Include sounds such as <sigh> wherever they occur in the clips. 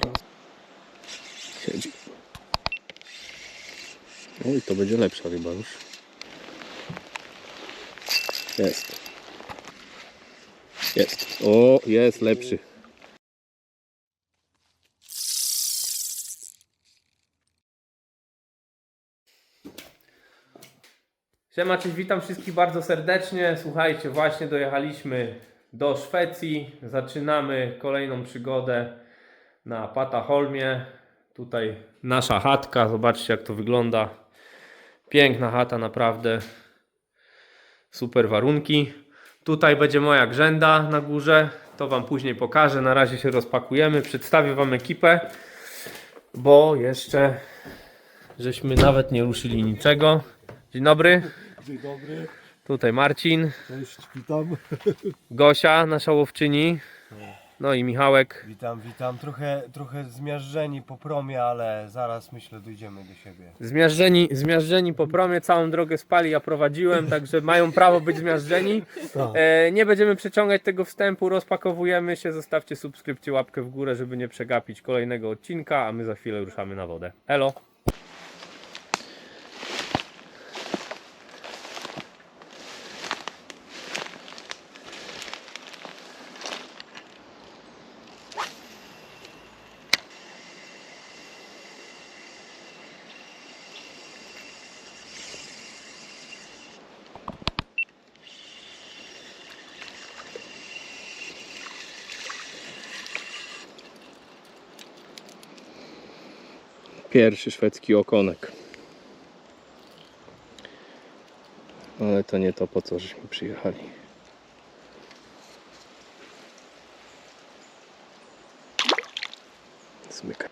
Teraz. Siedzi. Oj, to będzie lepsza ryba już. Jest. Jest. O, jest lepszy. Siema, cześć, witam wszystkich bardzo serdecznie. Słuchajcie, właśnie dojechaliśmy do Szwecji. Zaczynamy kolejną przygodę na Pataholmie. Tutaj nasza chatka, zobaczcie jak to wygląda. Piękna chata, naprawdę. Super warunki. Tutaj będzie moja grzęda na górze. To Wam później pokażę. Na razie się rozpakujemy. Przedstawię Wam ekipę, bo jeszcze żeśmy nawet nie ruszyli niczego. Dzień dobry. Dzień dobry, Tutaj Marcin, cześć, witam. Gosia, nasza łowczyni. No i Michałek. Witam, witam. Trochę, trochę zmiażdżeni po promie, ale zaraz myślę dojdziemy do siebie. Zmiażdżeni, zmiażdżeni po promie, całą drogę spali, ja prowadziłem, także mają prawo być zmiażdżeni. Tak. E, nie będziemy przeciągać tego wstępu, rozpakowujemy się, zostawcie subskrypcję, łapkę w górę, żeby nie przegapić kolejnego odcinka, a my za chwilę ruszamy na wodę. Elo! Pierwszy szwedzki okonek. Ale to nie to, po co żeśmy przyjechali. Zmykaj.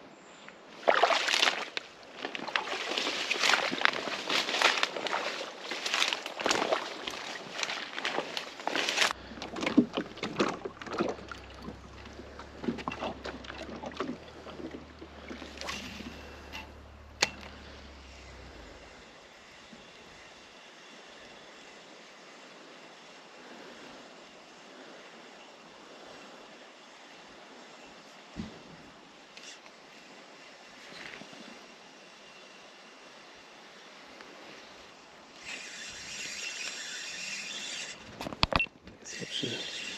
Jest lepszy.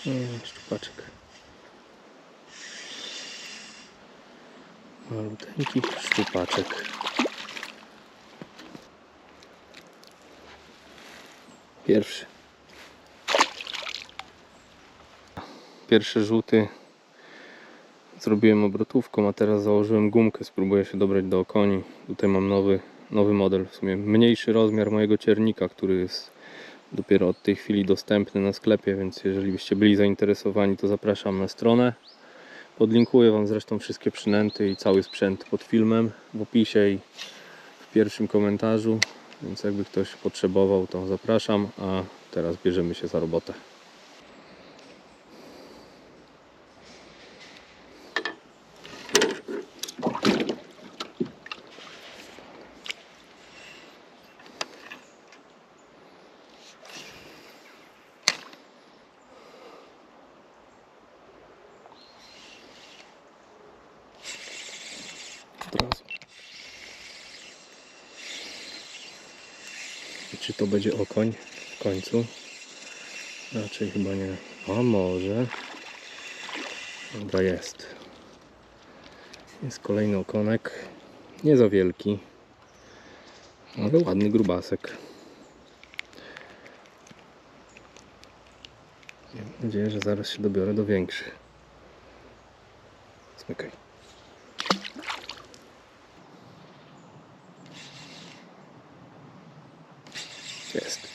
Mm, szczupaczek. Maluteńki szczupaczek. Pierwszy. Pierwsze rzuty zrobiłem obrotówką, a teraz założyłem gumkę. Spróbuję się dobrać do okoni. Tutaj mam nowy, nowy model, w sumie mniejszy rozmiar mojego ciernika, który jest dopiero od tej chwili dostępny na sklepie, więc jeżeli byście byli zainteresowani, to zapraszam na stronę. Podlinkuję Wam zresztą wszystkie przynęty i cały sprzęt pod filmem w opisie i w pierwszym komentarzu, więc jakby ktoś potrzebował, to zapraszam, a teraz bierzemy się za robotę. Czy to będzie okoń w końcu? Raczej chyba nie. A może. Dobra, jest. Jest kolejny okonek. Nie za wielki. Ale ładny grubasek. Mam nadzieję, że zaraz się dobiorę do większych. Smykaj. Jest.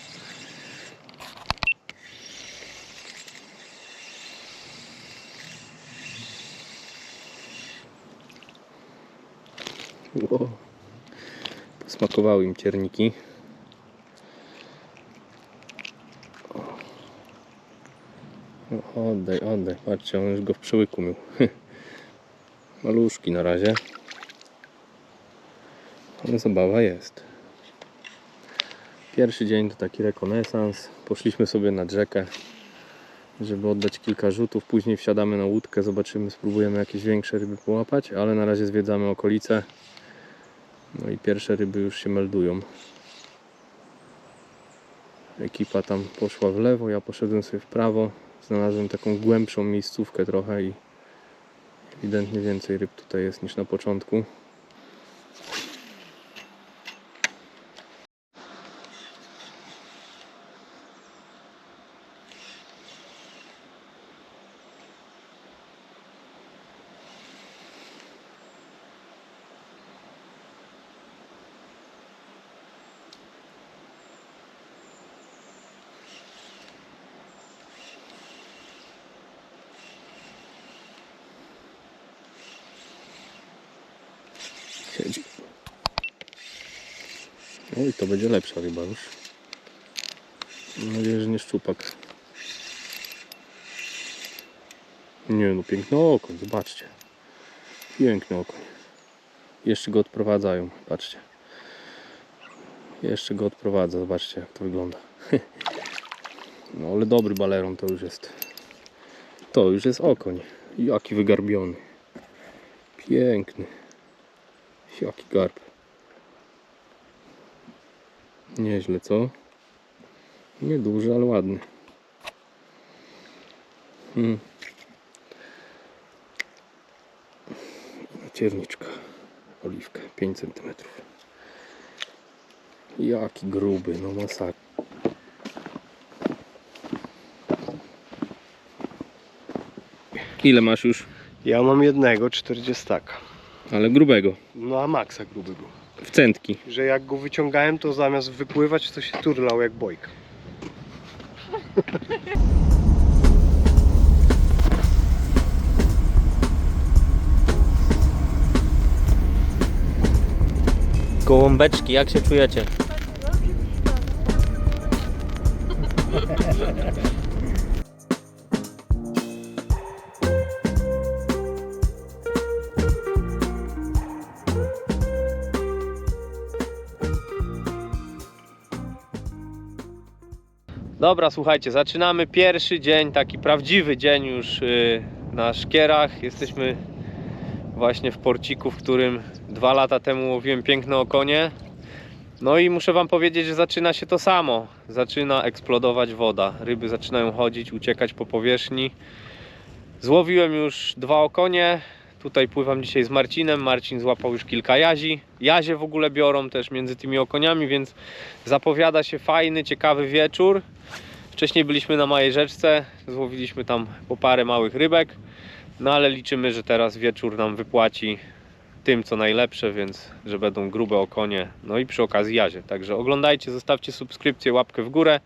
Wow. Posmakowały im cierniki. O, oddaj, oddaj. Patrzcie, on już go w przełyku miał. <laughs> Maluszki na razie. Ale zabawa jest. Pierwszy dzień to taki rekonesans. Poszliśmy sobie nad rzekę żeby oddać kilka rzutów. Później wsiadamy na łódkę, zobaczymy, spróbujemy jakieś większe ryby połapać, ale na razie zwiedzamy okolice. No i pierwsze ryby już się meldują. Ekipa tam poszła w lewo, ja poszedłem sobie w prawo. Znalazłem taką głębszą miejscówkę trochę i ewidentnie więcej ryb tutaj jest niż na początku. Siedzi. No i to będzie lepsza ryba już. Mam nadzieję, że nie szczupak. Nie no, piękny okoń, zobaczcie. Piękny okoń. Jeszcze go odprowadzają, patrzcie. Jeszcze go odprowadza, zobaczcie jak to wygląda. <laughs> No ale dobry baleron to już jest. To już jest okoń. Jaki wygarbiony. Piękny. Jaki garb. Nieźle, co? Nieduży, ale ładny. Hmm. Nacierniczka. Oliwka. 5 cm. Jaki gruby, no masakra. Ile masz już? Ja mam jednego 40. Ale grubego. No a maksa gruby był. W centki. Że jak go wyciągałem, to zamiast wypływać, to się turlał jak bojka. <laughs> Gołąbeczki, jak się czujecie? <laughs> Dobra, słuchajcie, zaczynamy pierwszy dzień, taki prawdziwy dzień już y, na szkierach. Jesteśmy właśnie w porciku, w którym dwa lata temu łowiłem piękne okonie. No i muszę Wam powiedzieć, że zaczyna się to samo. Zaczyna eksplodować woda. Ryby zaczynają chodzić, uciekać po powierzchni. Złowiłem już dwa okonie. Tutaj pływam dzisiaj z Marcinem. Marcin złapał już kilka jazi. Jazie w ogóle biorą też między tymi okoniami, więc zapowiada się fajny, ciekawy wieczór. Wcześniej byliśmy na małej rzeczce, złowiliśmy tam po parę małych rybek. No ale liczymy, że teraz wieczór nam wypłaci tym co najlepsze, więc że będą grube okonie, no i przy okazji jazie. Także oglądajcie, zostawcie subskrypcję, łapkę w górę.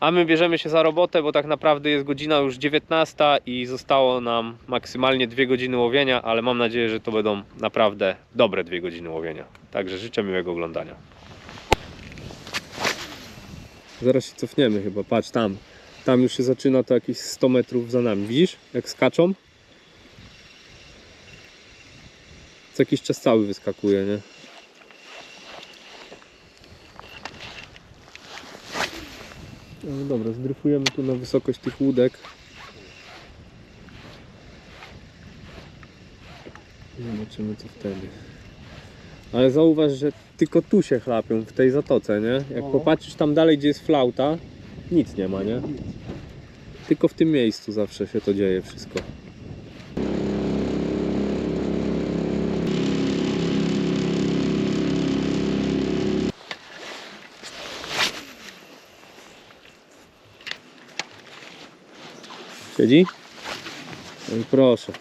A my bierzemy się za robotę, bo tak naprawdę jest godzina już 19 i zostało nam maksymalnie dwie godziny łowienia, ale mam nadzieję, że to będą naprawdę dobre dwie godziny łowienia. Także życzę miłego oglądania. Zaraz się cofniemy chyba, patrz tam. Tam już się zaczyna to jakieś 100 metrów za nami. Widzisz? Jak skaczą? Co jakiś czas cały wyskakuje, nie? No dobra, zdryfujemy tu na wysokość tych łódek. Zobaczymy co wtedy. Ale zauważ, że tylko tu się chlapią, w tej zatoce, nie? Jak No. popatrzysz tam dalej, gdzie jest flauta, nic nie ma, nie? Tylko w tym miejscu zawsze się to dzieje wszystko. Siedzi? No i proszę.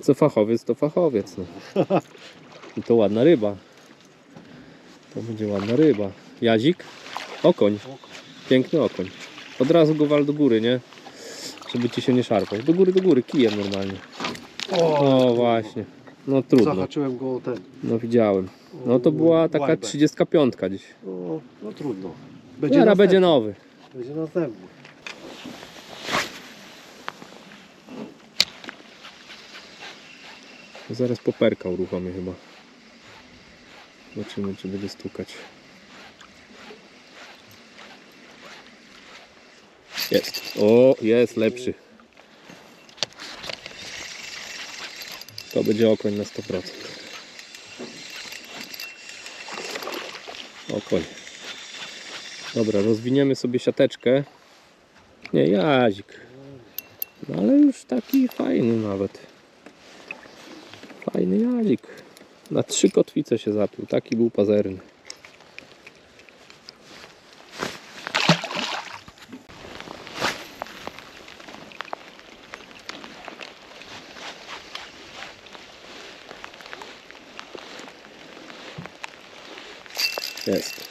Co fachowiec, to fachowiec. No. I to ładna ryba. To będzie ładna ryba. Jazik? Okoń. Piękny okoń. Od razu go wal do góry, nie? Żeby ci się nie szarpał. Do góry, do góry, kijem normalnie. O, właśnie. No trudno. Zahaczyłem go o ten. No widziałem. No to była taka łajbę. 35 dziś. No, no trudno. Będzie następny. będzie nowy. Będzie następny. Zaraz poperka uruchomię chyba. Zobaczymy czy będzie stukać. Jest. O, jest lepszy. To będzie okoń na 100%. Okoń. Dobra, rozwiniemy sobie siateczkę. Nie, jazik. No ale już taki fajny nawet. Fajny jazik. Na trzy kotwice się zapił. Taki był pazerny. Jest.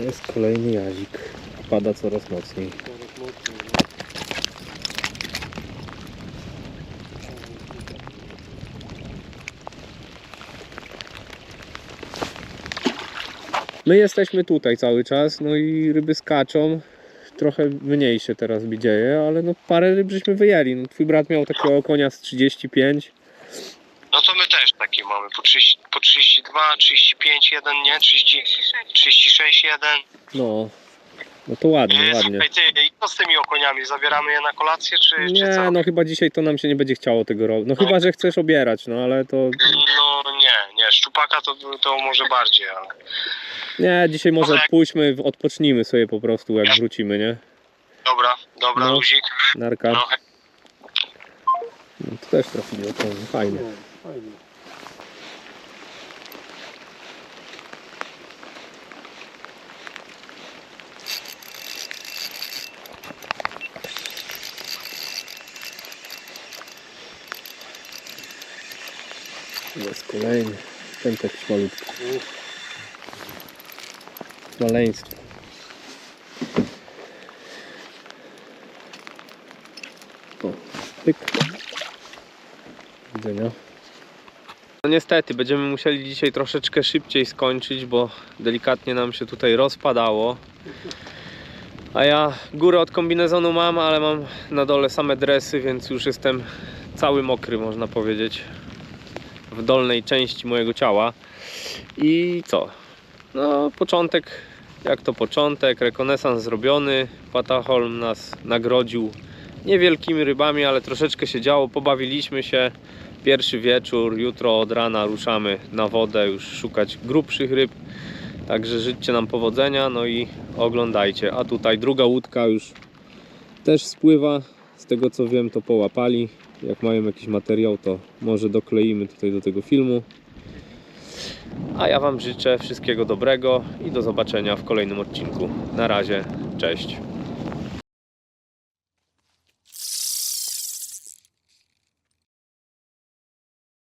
Jest kolejny jazik. Pada coraz mocniej. My jesteśmy tutaj cały czas, no i ryby skaczą. Trochę mniej się teraz dzieje, ale no parę ryb żeśmy wyjęli. No, twój brat miał takiego konia z 35. No to my też takie mamy, po, 30, po 32, 35, 1, nie? 30, 36, 1. No, no to ładnie, ładnie. Słuchaj, ty, i co z tymi okoniami? Zabieramy je na kolację, czy, czy Nie, no chyba dzisiaj to nam się nie będzie chciało tego robić. No chyba, że chcesz obierać, no ale to... No nie, nie, szczupaka to, to może bardziej, ale... Nie, dzisiaj może Dobra. pójdźmy, odpocznijmy sobie po prostu jak wrócimy, nie? Dobra, dobra, No. luzik. Narka. No, No, to też trafili okonie, fajnie. Fajnie. Jest kolejny. Jakiś malutki. Maleństwo. O, pyk. Widzenia. Niestety, będziemy musieli dzisiaj troszeczkę szybciej skończyć, bo delikatnie nam się tutaj rozpadało. A ja górę od kombinezonu mam, ale mam na dole same dresy, więc już jestem cały mokry, można powiedzieć w dolnej części mojego ciała. I co? No, początek, jak to początek, rekonesans zrobiony. Patachol nas nagrodził niewielkimi rybami, ale troszeczkę się działo, pobawiliśmy się. Pierwszy wieczór, jutro od rana ruszamy na wodę już szukać grubszych ryb. Także życzcie nam powodzenia, no i oglądajcie. A tutaj druga łódka już też spływa. Z tego co wiem, to połapali. Jak mają jakiś materiał, to może dokleimy tutaj do tego filmu. A ja Wam życzę wszystkiego dobrego i do zobaczenia w kolejnym odcinku. Na razie, cześć.